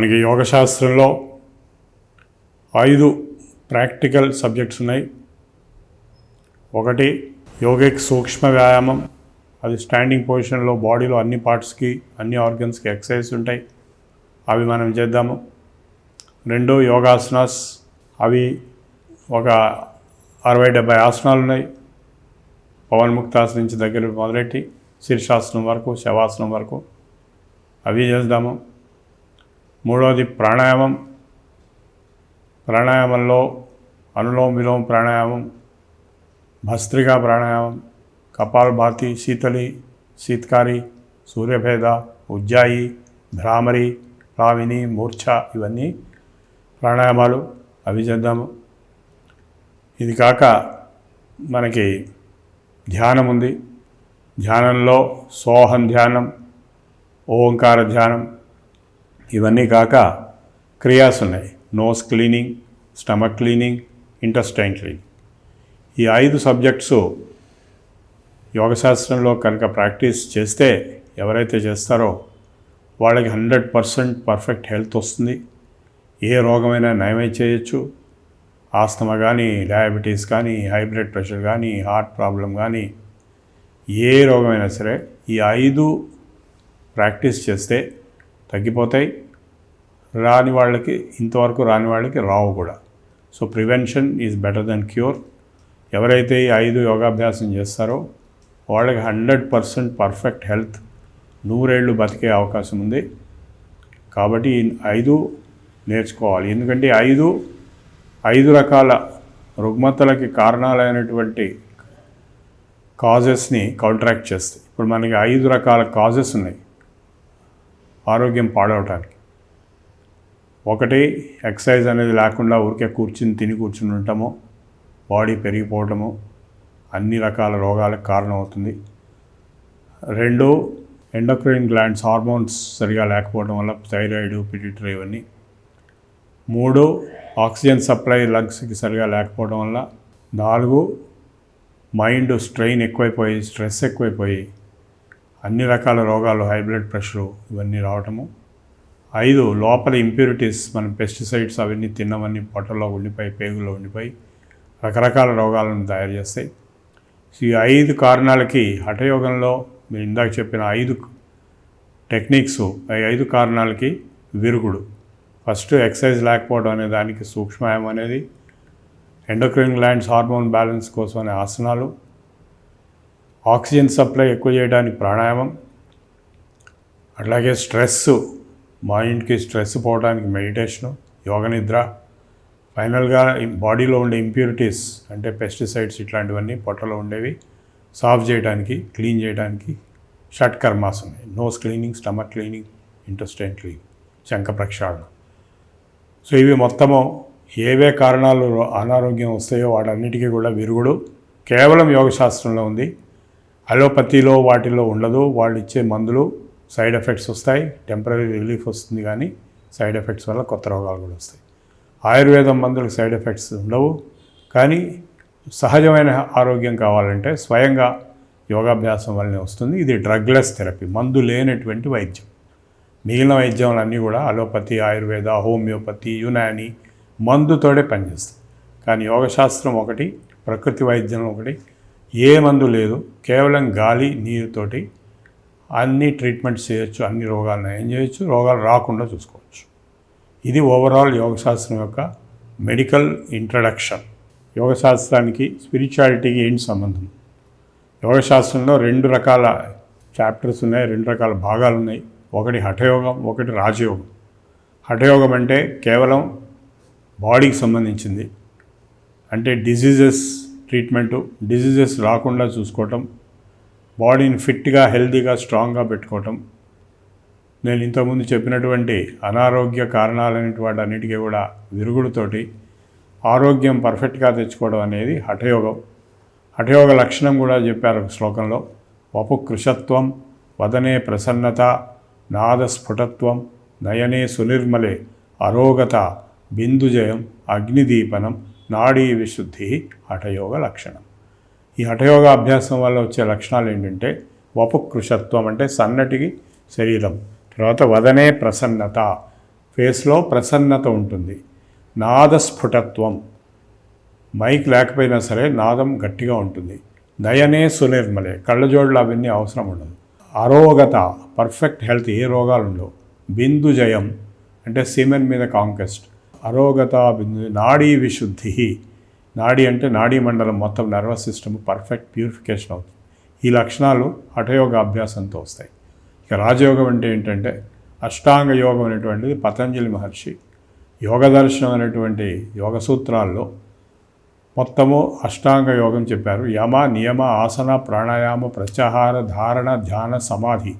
మనకి యోగశాస్త్రంలో ఐదు practical subjects ఉన్నాయి. ఒకటి యోగిక్ సూక్ష్మ వ్యాయామం. అది స్టాండింగ్ పొజిషన్లో బాడీలో అన్ని పార్ట్స్కి అన్ని ఆర్గన్స్కి ఎక్సర్సైజ్ ఉంటాయి. అవి మనం చేద్దాము. రెండు యోగాసనాస్. అవి ఒక అరవై డెబ్బై ఆసనాలు ఉన్నాయి. పవన్ముక్తాసనం నుంచి దగ్గర మొదలెట్టి శీర్షాసనం వరకు శవాసనం వరకు. అవి చేద్దాము. మూడవది ప్రాణాయామం. ప్రాణాయామంలో అనులోమ విలోమ ప్రాణాయామం భస్త్రికా ప్రాణాయామం కపాల్భాతి శీతలి శీత్కారి సూర్యభేద ఉజ్జాయి భ్రామరి రావిని మూర్ఛ ఇవన్నీ ప్రాణాయామాలు అవి చేద్దాము. ఇది కాక మనకి ధ్యానం ఉంది. ధ్యానంలో సోహం ధ్యానం ఓంకార ధ్యానం ఇవన్నీ కాక క్రియాస్ ఉన్నాయి. Nose cleaning stomach cleaning intestine cleaning. ఈ ఐదు సబ్జెక్ట్స్ యోగశాస్త్రంలో కనుక ప్రాక్టీస్ చేస్తే ఎవరైతే చేస్తారో వాళ్ళకి హండ్రెడ్ పర్సెంట్ పర్ఫెక్ట్ హెల్త్ వస్తుంది. ఏ రోగమైనా నయమై చేయొచ్చు. ఆస్తమా కానీ డయాబెటీస్ కానీ హై బ్లడ్ ప్రెషర్ కానీ హార్ట్ ప్రాబ్లం కానీ ఏ రోగమైనా సరే ఈ ఐదు ప్రాక్టీస్ చేస్తే తగ్గిపోతాయి. రాని వాళ్ళకి ఇంతవరకు రాని వాళ్ళకి రావు కూడా. So prevention is better than cure. ఎవరైతే ఈ ఐదు యోగాభ్యాసం చేస్తారో వాళ్ళకి హండ్రెడ్ పర్సెంట్ పర్ఫెక్ట్ హెల్త్ నూరేళ్ళు బతికే అవకాశం ఉంది. కాబట్టి ఐదు నేర్చుకోవాలి. ఎందుకంటే ఐదు ఐదు రకాల రుగ్మతలకి కారణాలైనటువంటి కాజెస్ని కాంట్రాక్ట్ చేస్తాయి. ఇప్పుడు మనకి ఐదు రకాల కాజెస్ ఉన్నాయి. ఆరోగ్యం పాడవటానికి. ఒకటి ఎక్సర్సైజ్ అనేది లేకుండా ఊరికే కూర్చుని తిని కూర్చుని ఉండటము బాడీ పెరిగిపోవటము అన్ని రకాల రోగాలకు కారణమవుతుంది. రెండు ఎండోక్రైన్ గ్లాండ్స్ హార్మోన్స్ సరిగా లేకపోవడం వల్ల థైరాయిడ్ పిటిటరీ ఇవన్నీ. మూడు ఆక్సిజన్ సప్లై లంగ్స్కి సరిగా లేకపోవడం వల్ల. నాలుగు మైండ్ స్ట్రెయిన్ ఎక్కువైపోయి స్ట్రెస్ ఎక్కువైపోయి అన్ని రకాల రోగాలు హై బ్లడ్ ప్రెషరు ఇవన్నీ రావటము. ఐదు లోపల ఇంప్యూరిటీస్ మనం పెస్టిసైడ్స్ అవన్నీ తిన్నవన్నీ పొట్టలో ఉండిపోయి పేగులో ఉండిపోయి రకరకాల రోగాలను తయారు చేస్తాయి. సో ఈ ఐదు కారణాలకి హఠయోగంలో మీరు ఇందాక చెప్పిన ఐదు టెక్నిక్స్ ఈ ఐదు కారణాలకి విరుగుడు. ఫస్ట్ ఎక్సర్సైజ్ లేకపోవడం అనే దానికి సూక్ష్మాయం అనేది ఎండోక్రైన్ గ్లాండ్స్ హార్మోన్ బ్యాలెన్స్ కోసం అనే ఆసనాలు ఆక్సిజన్ సప్లై ఎక్కువ చేయడానికి ప్రాణాయామం అట్లాగే స్ట్రెస్ మైండ్కి స్ట్రెస్ పోవడానికి మెడిటేషను యోగ నిద్ర. ఫైనల్గా బాడీలో ఉండే ఇంప్యూరిటీస్ అంటే పెస్టిసైడ్స్ ఇట్లాంటివన్నీ పొట్టలో ఉండేవి సాఫ్ చేయడానికి క్లీన్ చేయడానికి షట్ కర్మాస్ ఉన్నాయి. Nose cleaning stomach cleaning intestine cleaning శంఖ ప్రక్షాళన. సో ఇవి మొత్తము ఏవే కారణాలు అనారోగ్యం వస్తాయో వాటన్నిటికీ కూడా విరుగుడు. కేవలం యోగశాస్త్రంలో ఉంది. అలోపతిలో వాటిలో ఉండదు. వాళ్ళు ఇచ్చే మందులు సైడ్ ఎఫెక్ట్స్ వస్తాయి. టెంపరీ రిలీఫ్ వస్తుంది కానీ సైడ్ ఎఫెక్ట్స్ వల్ల కొత్త రోగాలు కూడా వస్తాయి. ఆయుర్వేదం మందులకు సైడ్ ఎఫెక్ట్స్ ఉండవు. కానీ సహజమైన ఆరోగ్యం కావాలంటే స్వయంగా యోగాభ్యాసం వల్లనే వస్తుంది. ఇది డ్రగ్లెస్ థెరపీ మందు లేనటువంటి వైద్యం. మిగిలిన వైద్యాలన్నీ కూడా అలోపతి ఆయుర్వేద హోమియోపతి యునాని మందుతోడే పనిచేస్తాయి. కానీ యోగశాస్త్రం ఒకటి ప్రకృతి వైద్యం ఒకటి ఏ మందు లేదు కేవలం గాలి నీరుతోటి అన్ని ట్రీట్మెంట్స్ చేయొచ్చు అన్ని రోగాలను నయం చేయొచ్చు రోగాలు రాకుండా చూసుకోవచ్చు. ఇది ఓవరాల్ యోగశాస్త్రం యొక్క మెడికల్ ఇంట్రడక్షన్. యోగశాస్త్రానికి స్పిరిచువాలిటీకి ఏంటి సంబంధం? యోగశాస్త్రంలో రెండు రకాల చాప్టర్స్ ఉన్నాయి రెండు రకాల భాగాలు ఉన్నాయి. ఒకటి హఠయోగం ఒకటి రాజయోగం. హఠయోగం అంటే కేవలం బాడీకి సంబంధించింది. అంటే డిసీజెస్ ట్రీట్మెంటు డిసీజెస్ రాకుండా చూసుకోవటం బాడీని ఫిట్గా హెల్తీగా స్ట్రాంగ్గా పెట్టుకోవటం. నేను ఇంతకుముందు చెప్పినటువంటి అనారోగ్య కారణాలనేటి వాటన్నిటికీ కూడా విరుగుడుతోటి ఆరోగ్యం పర్ఫెక్ట్గా తెచ్చుకోవడం అనేది హఠయోగం. హఠయోగ లక్షణం కూడా చెప్పారు శ్లోకంలో. వపు కృషత్వం వదనే ప్రసన్నత నాద స్ఫుటత్వం నయనే సునిర్మలే అరోగత బిందుజయం అగ్నిదీపనం నాడీ విశుద్ధి హఠయోగ లక్షణం. ఈ హఠయోగ అభ్యాసం వల్ల వచ్చే లక్షణాలు ఏంటంటే వపుకృషత్వం అంటే సన్నటికి శరీరం తర్వాత వదనే ప్రసన్నత ఫేస్లో ప్రసన్నత ఉంటుంది. నాదస్ఫుటత్వం మైక్ లేకపోయినా సరే నాదం గట్టిగా ఉంటుంది. నయనే సునిర్మలే కళ్ళజోళ్ళు అవన్నీ అవసరం ఉండదు. అరోగత పర్ఫెక్ట్ హెల్త్ ఏ రోగాలు ఉండవు. బిందు జయం అంటే సిమెన్ మీద కాంకెస్ట్ అరోగతా బిందు నాడీ విశుద్ధి. నాడీ అంటే నాడీ మండలం మొత్తం నర్వస్ సిస్టమ్ పర్ఫెక్ట్ ప్యూరిఫికేషన్ అవుతుంది. ఈ లక్షణాలు హఠయోగ అభ్యాసంతో వస్తాయి. ఇక రాజయోగం అంటే ఏంటంటే అష్టాంగ యోగం అనేటువంటిది పతంజలి మహర్షి యోగ దర్శనం అనేటువంటి యోగ సూత్రాల్లో మొత్తము అష్టాంగ యోగం చెప్పారు. యమ నియమ ఆసన ప్రాణాయామ ప్రత్యాహార ధారణ ధ్యాన సమాధి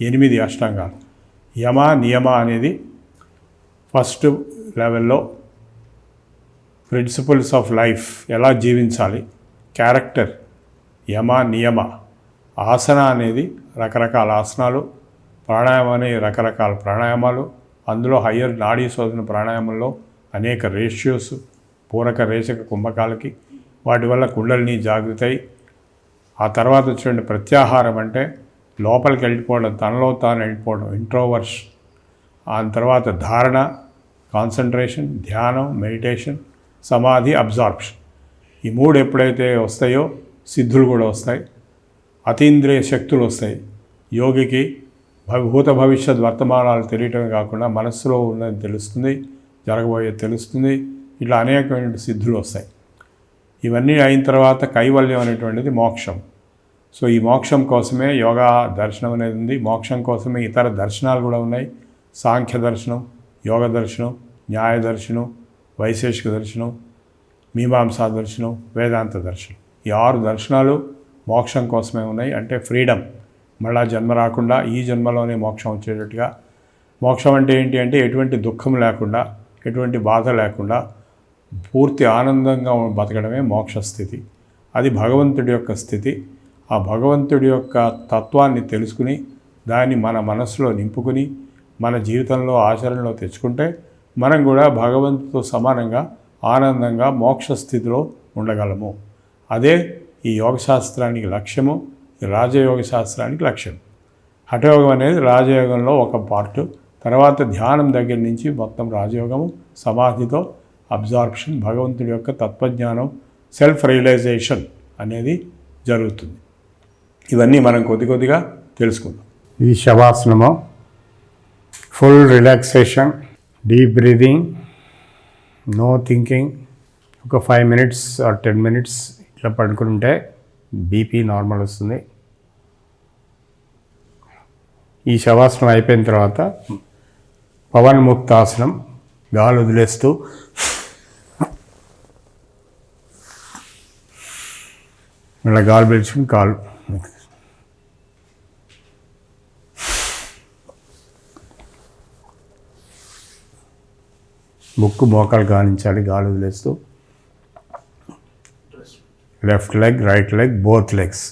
ఎనిమిది అష్టాంగాలు. యమ నియమ అనేది ఫస్ట్ లెవెల్లో ప్రిన్సిపల్స్ ఆఫ్ లైఫ్ ఎలా జీవించాలి? క్యారెక్టర్ యమ నియమ ఆసన అనేది రకరకాల ఆసనాలు ప్రాణాయామం అనే రకరకాల ప్రాణాయామాలు అందులో హయ్యర్ నాడీ శోధన ప్రాణాయామంలో అనేక రేషియోస్ పూరక రేషక కుంభకాలకి వాటి వల్ల కుండలిని జాగ్రత్త అయి ఆ తర్వాత వచ్చిన ప్రత్యాహారం అంటే లోపలికి వెళ్ళిపోవడం తనలో తాను వెళ్ళిపోవడం ఇంట్రోవర్స్. ఆ తర్వాత ధారణ కాన్సన్ట్రేషన్ ధ్యానం మెడిటేషన్ సమాధి అబ్జార్ప్షన్. ఈ మూడు ఎప్పుడైతే వస్తాయో సిద్ధులు కూడా వస్తాయి. అతీంద్రియ శక్తులు వస్తాయి. యోగికి భవి భూత భవిష్యత్ వర్తమానాలు తెలియటమే కాకుండా మనస్సులో ఉన్నది తెలుస్తుంది జరగబోయేది తెలుస్తుంది. ఇట్లా అనేకమైన సిద్ధులు వస్తాయి. ఇవన్నీ అయిన తర్వాత కైవల్యం అనేటువంటిది మోక్షం. సో ఈ మోక్షం కోసమే యోగా దర్శనం అనేది ఉంది. మోక్షం కోసమే ఇతర దర్శనాలు కూడా ఉన్నాయి. సాంఖ్య దర్శనం యోగ దర్శనం న్యాయ దర్శనం వైశేషిక దర్శనం మీమాంసా దర్శనం వేదాంత దర్శనం. ఈ ఆరు దర్శనాలు మోక్షం కోసమే ఉన్నాయి. అంటే ఫ్రీడమ్. మళ్ళా జన్మ రాకుండా ఈ జన్మలోనే మోక్షం వచ్చేటట్టుగా. మోక్షం అంటే ఏంటి అంటే ఎటువంటి దుఃఖం లేకుండా ఎటువంటి బాధ లేకుండా పూర్తి ఆనందంగా బతకడమే మోక్ష స్థితి. అది భగవంతుడి యొక్క స్థితి. ఆ భగవంతుడి యొక్క తత్వాన్ని తెలుసుకుని దాన్ని మన మనస్సులో నింపుకుని మన జీవితంలో ఆచరణలో తెచ్చుకుంటే మనం కూడా భగవంతుతో సమానంగా ఆనందంగా మోక్ష స్థితిలో ఉండగలము. అదే ఈ యోగశాస్త్రానికి లక్ష్యము ఈ రాజయోగ శాస్త్రానికి లక్ష్యం. హఠయోగం అనేది రాజయోగంలో ఒక పార్ట్. తర్వాత ధ్యానం దగ్గర నుంచి మొత్తం రాజయోగము సమాధితో అబ్జార్ప్షన్ భగవంతుడి యొక్క తత్వజ్ఞానం సెల్ఫ్ రియలైజేషన్ అనేది జరుగుతుంది. ఇవన్నీ మనం కొద్ది కొద్దిగా తెలుసుకుందాం. ఈ శవాసనము full relaxation deep breathing no thinking ఒక five minutes or ten minutes ఇట్లా పడుకుంటే బీపీ నార్మల్ వస్తుంది. ఈ శవాసనం అయిపోయిన తర్వాత పవన్ ముక్తాసనం గాలి వదిలేస్తూ మళ్ళీ గాలి పిలుచుకుని కాలు ముక్కు మోకాలు గాలించాలి గాలి వదిలేస్తూ. Left leg right leg both legs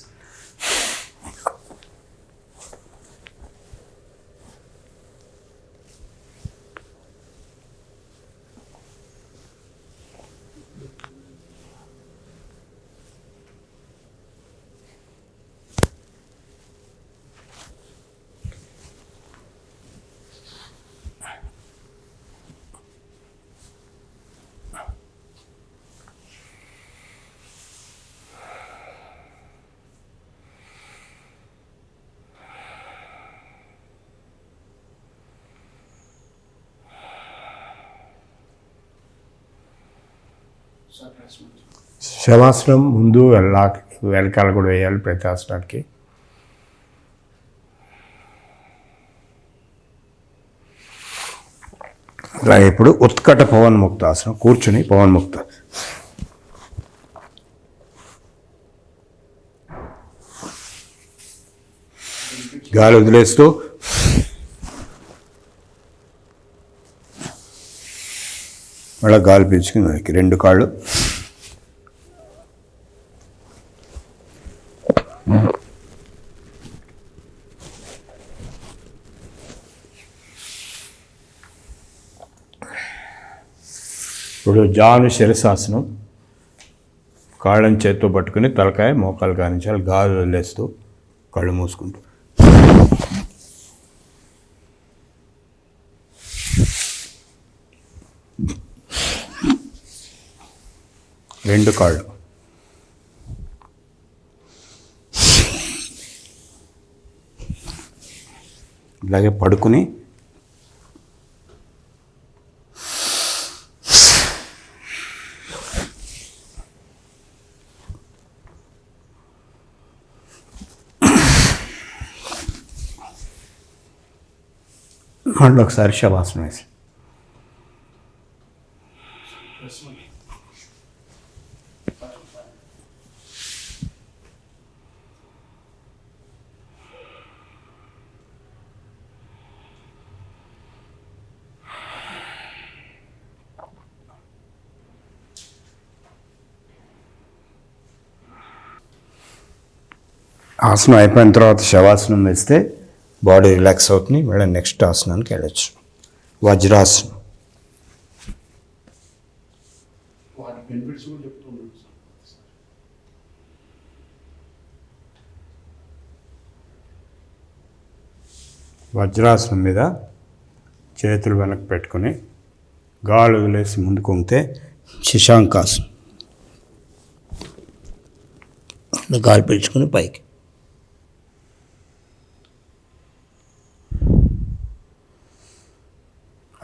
శవాసనం ముందు వెళ్ళా వెనకాల కూడా వేయాలి ప్రతి ఆసనానికి ఇలా ఇప్పుడు ఉత్కట పవన్ముక్త ఆసనం కూర్చుని పవన్ముక్త గాలి వదిలేస్తూ మళ్ళీ గాలి పీల్చుకుని వెనక్కి రెండు కాళ్ళు. ఇప్పుడు జాను శిరసాసనం. కాళ్ళని చేత్తో పట్టుకుని తలకాయ మోకాలు కానించాలి గాలి వదిలేస్తూ కళ్ళు మూసుకుంటూ. రెండు కాళ్ళు. ఇలాగే పడుకుని మళ్ళీ ఒకసారి శవాసనం వేసి. ఆసనం అయిపోయిన తర్వాత శవాసనం వేస్తే బాడీ రిలాక్స్ అవుతుంది. మళ్ళీ నెక్స్ట్ ఆసనానికి వెళ్ళచ్చు. వజ్రాసనం. వజ్రాసనం మీద చేతులు వెనక్కి పెట్టుకొని గాలు వదిలేసి ముందుకు ఉంటే శశాంకాసనం. గాలి పీల్చుకుని పైకి.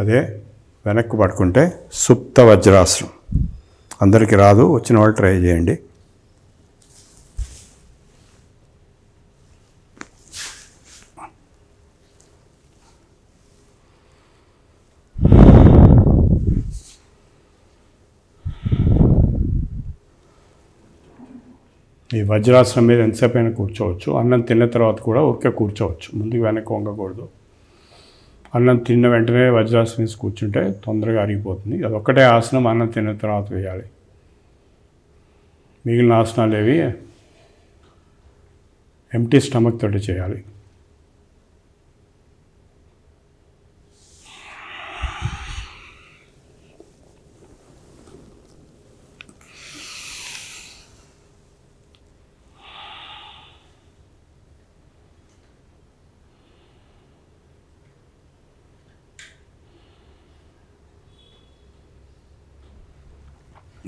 అదే వెనక్కి పడుకుంటే సుప్త వజ్రాసనం అందరికీ రాదు వచ్చిన వాళ్ళు ట్రై చేయండి. ఈ వజ్రాసనం మీద ఎంతసేపు అయినా కూర్చోవచ్చు. అన్నం తిన్న తర్వాత కూడా ఊరికే కూర్చోవచ్చు. ముందుకు వెనక్కి వంగకూడదు. అన్నం తిన్న వెంటనే వజ్రాసనం వేసి కూర్చుంటే తొందరగా అరిగిపోతుంది. అది ఒక్కటే ఆసనం అన్నం తిన్న తర్వాత వేయాలి. మిగిలిన ఆసనాలు ఏవి? ఎంటీ స్టమక్ తోటి చేయాలి.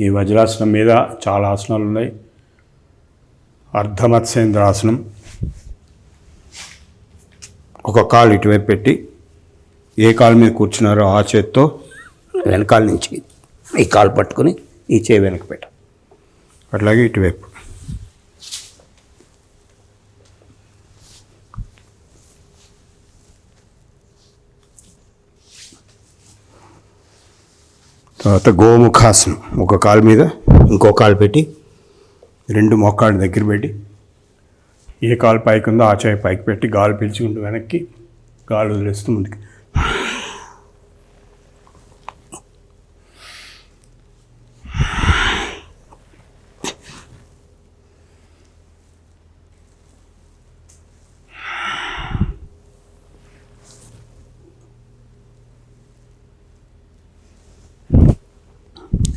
ఈ వజ్రాసనం మీద చాలా ఆసనాలు ఉన్నాయి. అర్ధమత్స్యేంద్రాసనం ఒక కాలు ఇటువైపు పెట్టి ఏ కాలు మీద కూర్చున్నారో ఆ చేత్తో వెనకాల నుంచి ఈ కాలు పట్టుకుని ఈ చేయి వెనక పెట్ట. అట్లాగే ఇటువైపు. తర్వాత గోముఖాసనం. ఒక కాలు మీద ఇంకో కాలు పెట్టి రెండు మొక్కాడి దగ్గర పెట్టి ఏ కాలు పైకి ఉందో ఆ చేయి పైకి పెట్టి గాలి పీల్చుకుంటూ వెనక్కి గాలి వదిలేస్తూ ముందుకి.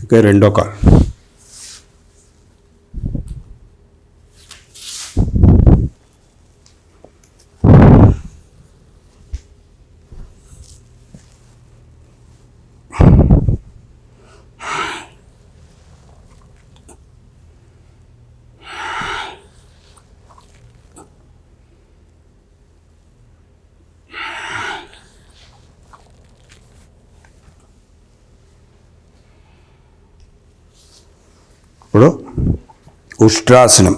ఇక రెండో కాల్ ఇప్పుడు ఉష్ట్రాసనం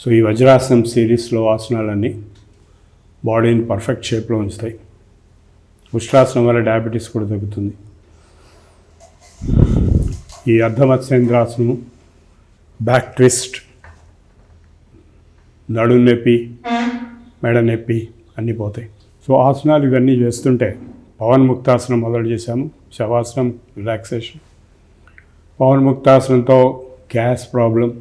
సో ఈ వజ్రాసనం సిరీస్లో ఆసనాలన్నీ బాడీని పర్ఫెక్ట్ షేప్లో ఉంచుతాయి. ఉష్ట్రాసనం వల్ల డయాబెటీస్ కూడా తగ్గుతుంది. ఈ అర్ధమత్స్యేంద్రాసనం బ్యాక్ ట్విస్ట్ నడు నొప్పి మెడ నొప్పి అన్నీ పోతాయి. సో ఆసనాలు ఇవన్నీ చేస్తుంటే పవన్ ముక్తాసనం మొదలు చేశాము. శవాసనం రిలాక్సేషన్ పవన్ ముక్తాసనంతో గ్యాస్ ప్రాబ్లం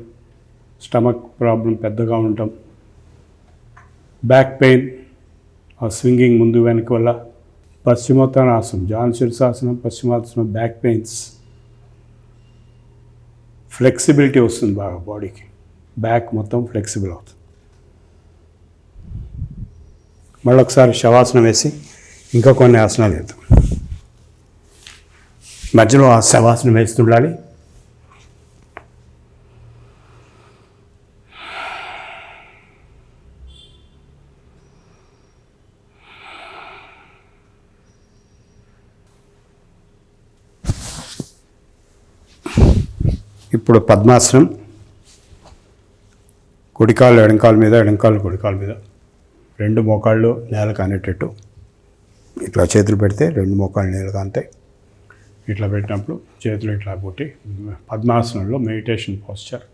స్టమక్ ప్రాబ్లం పెద్దగా ఉండటం బ్యాక్ పెయిన్ ఆ స్వింగింగ్ ముందు వెనక వల్ల పశ్చిమోత్తరాసనం జాన్ శీర్షాసనం పశ్చిమాసనం బ్యాక్ పెయిన్స్. ఫ్లెక్సిబిలిటీ వస్తుంది బాగా బాడీకి. బ్యాక్ మొత్తం ఫ్లెక్సిబుల్ అవుతుంది. మళ్ళీ ఒకసారి శవాసనం వేసి ఇంకా కొన్ని ఆసనాలు వేద్దాం మధ్యలో ఆ శవాసనం వేస్తుండాలి. ఇప్పుడు పద్మాసనం కుడికాలు ఎడంకాలు మీద ఎడంకాలు కుడికాలు మీద. రెండు మోకాళ్ళు నేల కానేటట్టు. ఇట్లా చేతులు పెడితే రెండు మోకాళ్ళు నేల కాంతాయి. ఇట్లా పెట్టినప్పుడు చేతులు ఇట్లా పుట్టి పద్మాసనంలో మెడిటేషన్ పోస్చర్.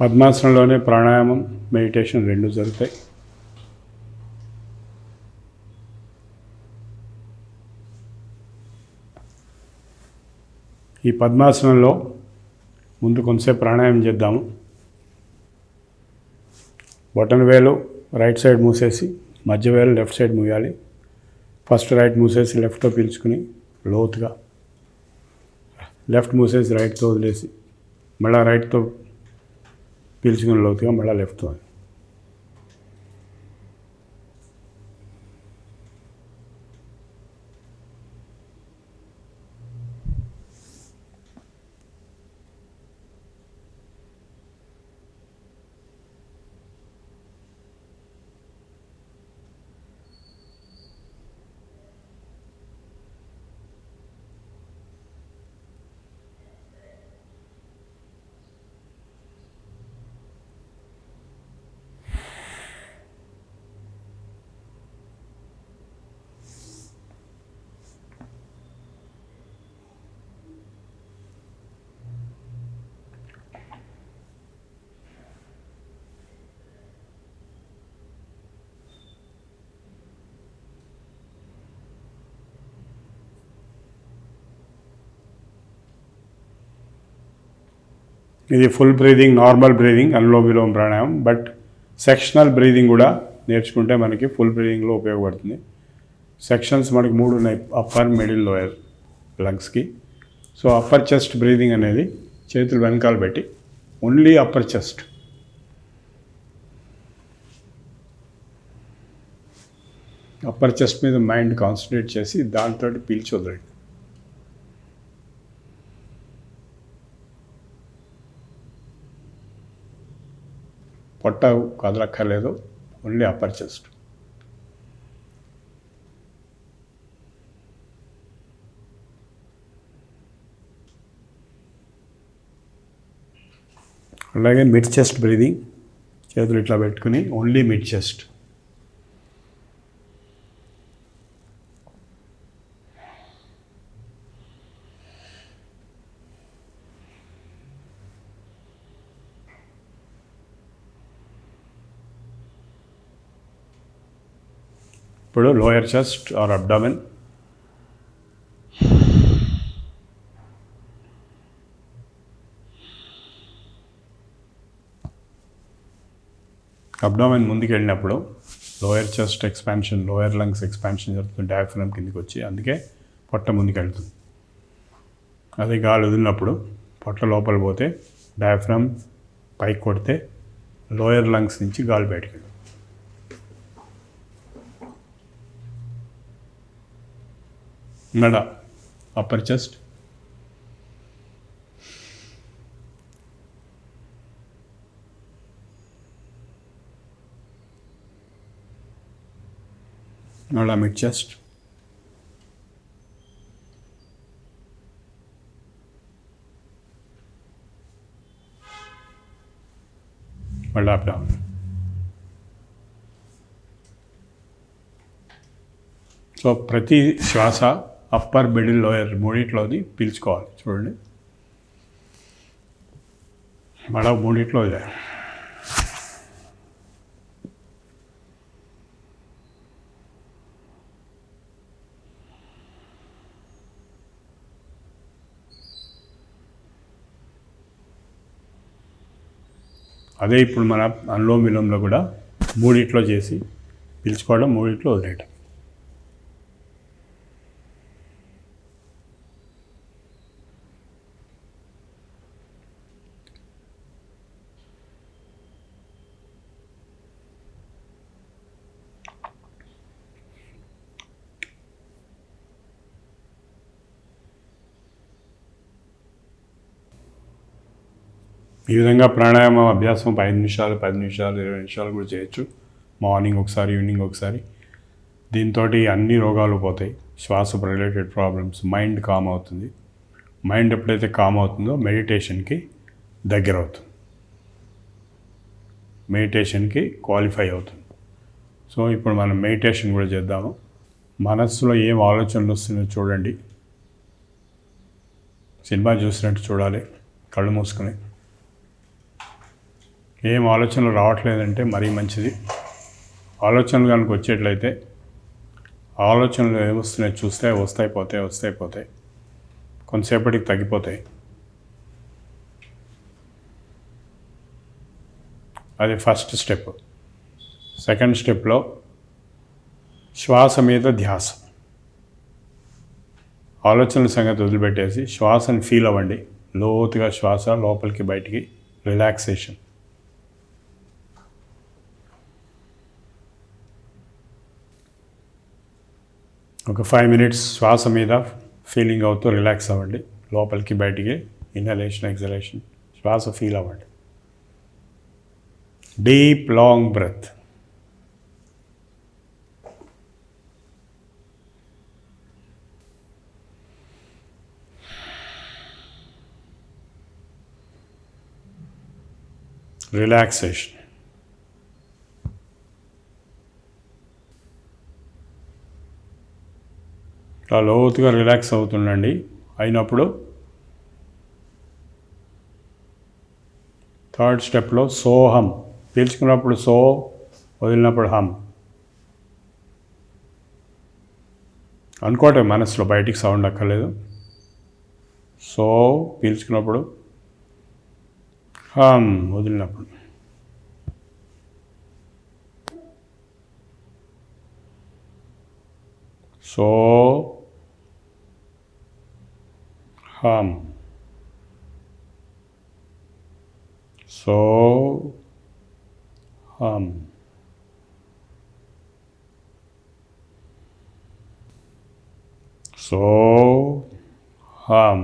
పద్మాసనంలోనే ప్రాణాయామం మెడిటేషన్ రెండు జరుగుతాయి. ఈ పద్మాసనంలో ముందు కొంతసేపు ప్రాణాయామం చేద్దాము. బటన్ వేలు రైట్ సైడ్ మూసేసి మధ్య వేలు లెఫ్ట్ సైడ్ మూయాలి. ఫస్ట్ రైట్ మూసేసి లెఫ్ట్తో పీల్చుకుని లోతుగా లెఫ్ట్ మూసేసి రైట్తో వదిలేసి మళ్ళీ రైట్తో పీల్చుకుని లోతుగా మళ్ళీ లెఫ్ట్తో ఇది ఫుల్ బ్రీదింగ్ నార్మల్ బ్రీదింగ్ అనులోమిలోమ ప్రాణాయామం బట్ సెక్షనల్ బ్రీదింగ్ కూడా నేర్చుకుంటే మనకి ఫుల్ బ్రీదింగ్లో ఉపయోగపడుతుంది. సెక్షన్స్ మనకి మూడు ఉన్నాయి అప్పర్ మిడిల్ లోయర్ లంగ్స్కి సో అప్పర్ చెస్ట్ బ్రీదింగ్ అనేది చేతులు వెనకాల పెట్టి only upper chest upper chest మీద మైండ్ కాన్సన్ట్రేట్ చేసి దాంతో పీల్చి వదలండి పొట్ట కదలక్కర్లేదు ఓన్లీ అప్పర్ చెస్ట్ అలాగే మిడ్ చెస్ట్ బ్రీదింగ్ చేతులు ఇట్లా పెట్టుకుని ఓన్లీ మిడ్ చెస్ట్ ఇప్పుడు lower chest or abdomen abdomen ముందుకు వెళ్ళినప్పుడు lower chest expansion lower lungs expansion జరుగుతుంది డయాఫ్రమ్ కిందికి వచ్చి అందుకే పొట్ట ముందుకు వెళ్తుంది. అదే గాలి వదిలినప్పుడు పొట్ట లోపల పోతే డయాఫ్రమ్ పైకి కొడితే లోయర్ లంగ్స్ నుంచి గాలి బయటకు వెళ్తుంది. మెడ అప్పర్ చెస్ట్ మళ్ళా మిడ్ చెస్ట్ మళ్ళీ అప్ డౌన్ సో ప్రతి శ్వాస అప్పర్ మిడిల్ లోయర్ మూడిట్లోది పీల్చుకోవాలి చూడండి. మళ్ళా మూడిట్లో ఇదే. అదే ఇప్పుడు మన అనులోమిలోంలో కూడా మూడిట్లో చేసి పిలుచుకోవడం మూడిట్లో వదిలేయటం. ఈ విధంగా ప్రాణాయామం అభ్యాసం ఒక ఐదు నిమిషాలు పది నిమిషాలు ఇరవై నిమిషాలు కూడా చేయొచ్చు. మార్నింగ్ ఒకసారి ఈవినింగ్ ఒకసారి. దీంతో అన్ని రోగాలు పోతాయి. శ్వాస రిలేటెడ్ ప్రాబ్లమ్స్ మైండ్ కామ్ అవుతుంది. మైండ్ ఎప్పుడైతే కామ్ అవుతుందో మెడిటేషన్కి దగ్గర అవుతుంది. మెడిటేషన్కి క్వాలిఫై అవుతుంది. సో ఇప్పుడు మనం మెడిటేషన్ కూడా చేద్దాము. మనస్సులో ఏం ఆలోచనలు వస్తున్నాయో చూడండి. సినిమా చూసినట్టు చూడాలి. కళ్ళు మూసుకుని. ఏం ఆలోచనలు రావట్లేదంటే మరీ మంచిది. ఆలోచనలు కనుక వచ్చేట్లయితే ఆలోచనలు ఏమొస్తున్నాయి చూస్తే వస్తాయి పోతాయి వస్తాయి పోతాయి. కొంతసేపటికి తగ్గిపోతాయి. అది ఫస్ట్ స్టెప్. సెకండ్ స్టెప్లో శ్వాస మీద ధ్యాస. ఆలోచనల సంగతి వదిలిపెట్టేసి శ్వాసని ఫీల్ అవ్వండి. లోతుగా శ్వాస లోపలికి బయటికి రిలాక్సేషన్. ఒక ఫైవ్ మినిట్స్ శ్వాస మీద ఫీలింగ్ అవుతూ రిలాక్స్ అవ్వండి. లోపలికి బయటికి ఇన్హలేషన్ ఎక్సలేషన్ శ్వాస ఫీల్ అవ్వండి. డీప్ లాంగ్ బ్రెత్ రిలాక్సేషన్ ఇలా లోతుగా రిలాక్స్ అవుతుండండి. అయినప్పుడు థర్డ్ స్టెప్లో సోహం పీల్చుకున్నప్పుడు సో వదిలినప్పుడు హమ్. అనుకోవటం మనసులో బయటికి సౌండ్ అక్కర్లేదు. సో పీల్చుకున్నప్పుడు హమ్ వదిలినప్పుడు. So hum. So hum. So hum.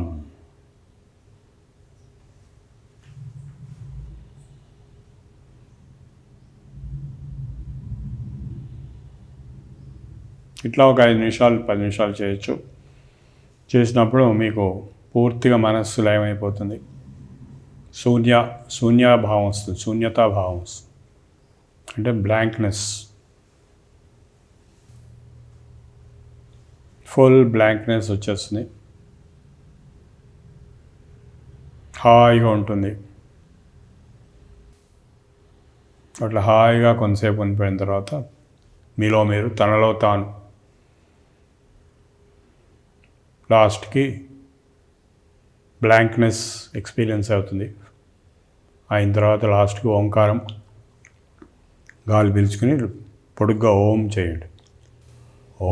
ఇట్లా ఒక ఐదు నిమిషాలు పది నిమిషాలు చేయొచ్చు చేసినప్పుడు మీకు పూర్తిగా మనస్సు లయమైపోతుంది. శూన్య శూన్యభావం వస్తుంది. శూన్యతాభావం వస్తుంది. అంటే బ్లాంక్నెస్. ఫుల్ బ్లాంక్నెస్ వచ్చేస్తుంది. హాయిగా ఉంటుంది. అట్లా హాయిగా కొంతసేపు ఉండిపోయిన తర్వాత మీలో మీరు తనలో తాను. లాస్ట్కి బ్లాంక్నెస్ ఎక్స్పీరియన్స్ అవుతుంది. అయిన తర్వాత లాస్ట్కి ఓంకారం గాలి పీల్చుకుని పొడుగ్గా ఓం చేయండి. ఓ